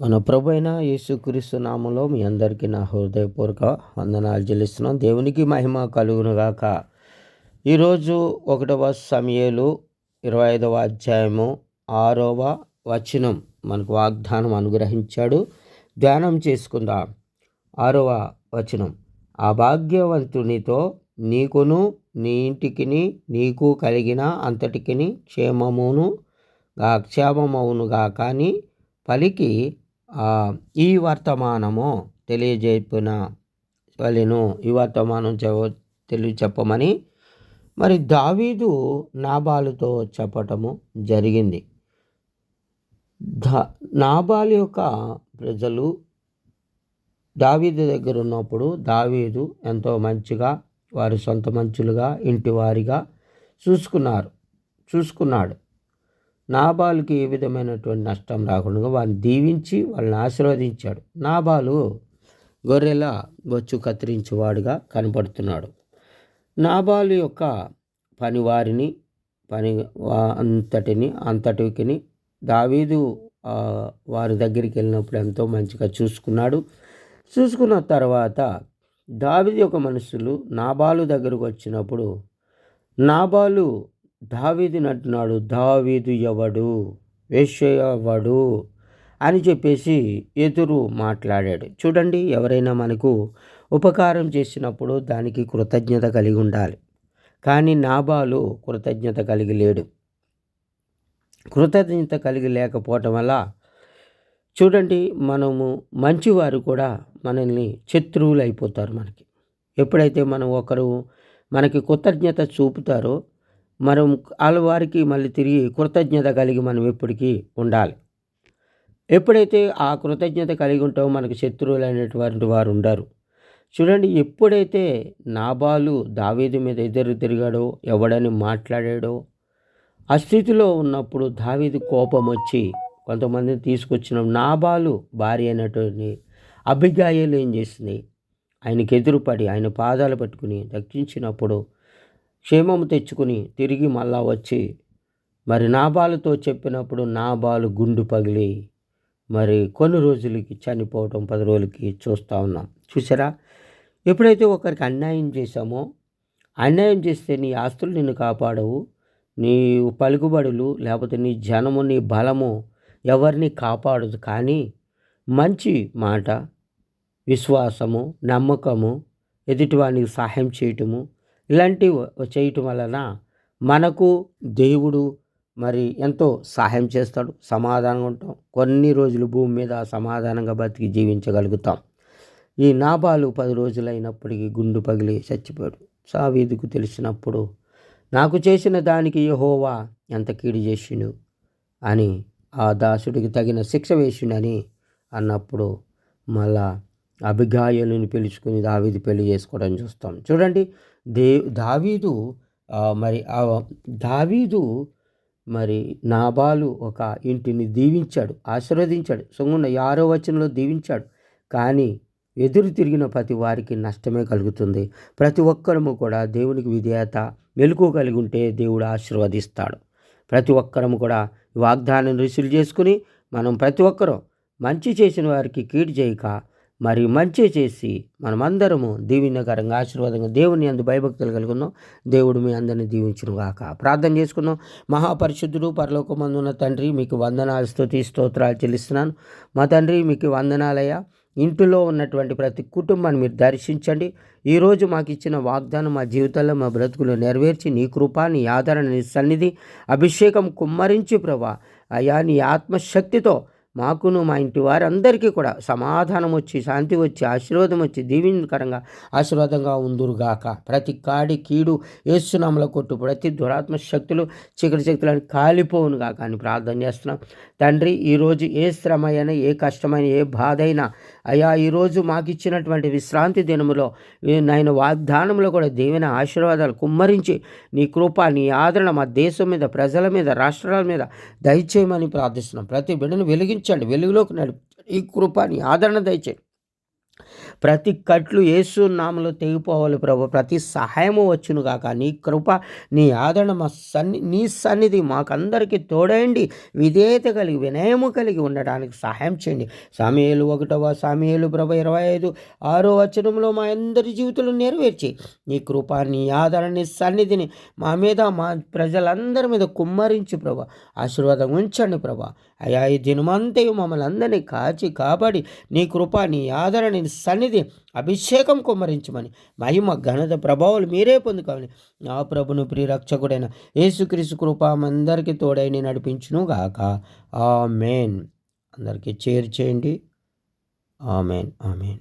మన ప్రభు అయిన యేసుక్రీస్తు నామంలో మీ అందరికీ నా హృదయపూర్వక వందనాలు చెల్లిస్తున్నాం. దేవునికి మహిమ కలుగునుగాక ఈరోజు ఒకటవ సమయలు ఇరవై ఐదవ అధ్యాయము ఆరవ వచనం మనకు వాగ్దానం అనుగ్రహించాడు. ధ్యానం చేసుకుందాం. ఆరవ వచనం. ఆ భాగ్యవంతునితో నీకును నీ ఇంటికిని నీకు కలిగిన అంతటికిని క్షేమమును గా క్షేమమవునుగా కానీ పలికి ఈ వర్తమానము తెలియజేపిన వలెను ఈ వర్తమానం తెలియ చెప్పమని మరి దావీదు నాబాలుతో చెప్పటము జరిగింది. దా నాబాలు యొక్క ప్రజలు దావీదు దగ్గర ఉన్నప్పుడు దావీదు ఎంతో మంచిగా వారి సొంత మంచులుగా ఇంటివారిగా చూసుకున్నారు చూసుకున్నాడు. నాబాలుకి ఏ విధమైనటువంటి నష్టం రాకుండా వారిని దీవించి వాళ్ళని ఆశీర్వదించాడు. నాబాలు గొర్రెల బొచ్చు కత్తిరించేవాడుగా కనపడుతున్నాడు. నాబాలు యొక్క పనివారిని పని అంతటిని అంతటికిని దావీదు వారి దగ్గరికి వెళ్ళినప్పుడు ఎంతో మంచిగా చూసుకున్నాడు. చూసుకున్న తర్వాత దావీదు యొక్క మనుషులు నాబాలు దగ్గరకు వచ్చినప్పుడు నాబాలు దావీదు అంటున్నాడు దావీదు ఎవడు? వేషయవడు అని చెప్పేసి ఎదురు మాట్లాడాడు. చూడండి ఎవరైనా మనకు ఉపకారం చేసినప్పుడు దానికి కృతజ్ఞత కలిగి ఉండాలి. కానీ నాబాలు కృతజ్ఞత కలిగి లేడు. కృతజ్ఞత కలిగి లేకపోవటం వల్ల చూడండి మనము మంచివారు కూడా మనల్ని శత్రువులు అయిపోతారు మనకి. ఎప్పుడైతే మనం ఒకరు మనకి కృతజ్ఞత చూపుతారో మనం వాళ్ళ వారికి మళ్ళీ తిరిగి కృతజ్ఞత కలిగి మనం ఎప్పటికీ ఉండాలి. ఎప్పుడైతే ఆ కృతజ్ఞత కలిగి ఉంటామో మనకు శత్రువులు అనేటువంటి వారు ఉండరు. చూడండి ఎప్పుడైతే నాబాలు దావీదు మీద ఎదురు తిరిగాడో ఎవడని మాట్లాడాడో ఆ స్థితిలో ఉన్నప్పుడు దావీదు కోపం వచ్చి కొంతమందిని తీసుకొచ్చిన నాబాలు భార్య అయినటువంటి అభిగాయాలు ఏం చేసింది? ఆయనకి ఎదురుపడి ఆయన పాదాలు పట్టుకుని దక్షించినప్పుడు క్షేమము తెచ్చుకుని తిరిగి మళ్ళా వచ్చి మరి నాబాలుతో చెప్పినప్పుడు నాబాలు గుండు పగిలి మరి కొన్ని రోజులకి చనిపోవటం పది రోజులకి చూస్తూ ఉన్నాం. చూసారా ఎప్పుడైతే ఒకరికి అన్యాయం చేశామో అన్యాయం చేస్తే నీ ఆస్తులు నిన్ను కాపాడవు నీ పలుకుబడులు లేకపోతే నీ జనము నీ బలము ఎవరిని కాపాడదు. కానీ మంచి మాట విశ్వాసము నమ్మకము ఎదుటివానికి సహాయం చేయటము ఇలాంటివి చేయటం వలన మనకు దేవుడు మరి ఎంతో సహాయం చేస్తాడు. సమాధానంగా ఉంటాం. కొన్ని రోజులు భూమి మీద సమాధానంగా బతికి జీవించగలుగుతాం. ఈ నాబాలు పది రోజులైనప్పటికీ గుండు పగిలి చచ్చిపోయాడు. సావీదుకు తెలిసినప్పుడు నాకు చేసిన దానికి యహోవా ఎంత కీడు చేసిండు అని ఆ దాసుడికి తగిన శిక్ష వేసిండని అన్నప్పుడు మళ్ళా అభిగాయులను పిలుచుకుని దావీదు పెళ్ళి చేసుకోవడం చూస్తాం. చూడండి దే దావీదు మరి దావీదు మరి నాబాలు ఒక ఇంటిని దీవించాడు ఆశీర్వదించాడు. సొంగున్న ఆరో వచనంలో దీవించాడు. కానీ ఎదురు తిరిగిన ప్రతి వారికి నష్టమే కలుగుతుంది. ప్రతి ఒక్కరము కూడా దేవునికి విధేయత మెలకు కలిగి ఉంటే దేవుడు ఆశీర్వదిస్తాడు. ప్రతి ఒక్కరము కూడా వాగ్దానం రుసులు చేసుకుని మనం ప్రతి ఒక్కరూ మంచి చేసిన వారికి కీడు చేయక మరి మంచి చేసి మనమందరము దీవెనకరంగా ఆశీర్వాదంగా దేవుని అందు భయభక్తులు కలుగున్నాం. దేవుడు మీ అందరిని దీవించును గాక. ప్రార్థన చేసుకున్నాం. మహాపరిశుద్ధుడు పరలోకమందున్న తండ్రి మీకు వందనాలు స్థుతి స్తోత్రాలు చెల్లిస్తున్నాను. మా తండ్రి మీకు వందనాలయ్యా. ఇంటిలో ఉన్నటువంటి ప్రతి కుటుంబాన్ని మీరు దర్శించండి. ఈరోజు మాకు ఇచ్చిన వాగ్దానం మా జీవితంలో మా బ్రతుకులు నెరవేర్చి నీ కృప నీ ఆదరణ నీ సన్నిధి అభిషేకం కుమ్మరించి ప్రభా. అయా నీ ఆత్మశక్తితో మాకును మా ఇంటి వారందరికీ కూడా సమాధానం వచ్చి శాంతి వచ్చి ఆశీర్వాదం వచ్చి దీవెనకరంగా ఆశీర్వాదంగా ఉందురుగాక. ప్రతి కాడి కీడు ఏసునామల కొట్టు ప్రతి దురాత్మ శక్తులు చీకటి శక్తులను కాలిపోవును గాక అని ప్రార్థన చేస్తున్నాం. తండ్రి ఈరోజు ఏ శ్రమ అయినా ఏ కష్టమైన ఏ బాధ అయినా అయ్యా ఈరోజు మాకు ఇచ్చినటువంటి విశ్రాంతి దినములో నాయన వాగ్దానంలో కూడా దేవైన ఆశీర్వాదాలు కుమ్మరించి నీ కృప నీ ఆదరణ మా దేశం మీద ప్రజల మీద రాష్ట్రాల మీద దయచేయమని ప్రార్థిస్తున్నాం. ప్రతి బిడ్డను వెలిగించి నడిపించండి. వెలుగులోకి నడిపించండి. ఈ కృప నీ ఆదరణ దయచేయండి. ప్రతి కట్లు యేసు నామలో తెగిపోవాలి ప్రభు. ప్రతి సహాయము వచ్చును కాక నీ కృప నీ ఆదరణ మా సన్ని నీ సన్నిధి మాకందరికీ తోడయండి విధేయత కలిగి వినయము కలిగి ఉండడానికి సహాయం చేయండి. సమయలు ఒకటవ సామేలు ప్రభ ఇరవై ఐదు ఆరో వచనంలో మా అందరి జీవితంలో నెరవేర్చి. నీ కృప నీ ఆదరణ నీ సన్నిధిని మా మీద మా ప్రజలందరి మీద కుమ్మరించి ప్రభ. ఆశీర్వాదం ఉంచండి ప్రభ. అయా ఈ దినమంతయు మమ్మల్ని అందరినీ కాచి కాపాడి నీ కృప నీ ఆదరణ నీ సన్నిధి అభిషేకం కుమ్మరించమని. మహిమ ఘనత ప్రభావాలు మీరే పొందుకోవాలి. నా ప్రభును ప్రియరక్షకుడైన యేసుక్రీస్తు కృప అందరికీ తోడైని నడిపించును గాక. ఆ మేన్ అందరికీ చేర్చేయండి ఆమెన్. ఆమెన్.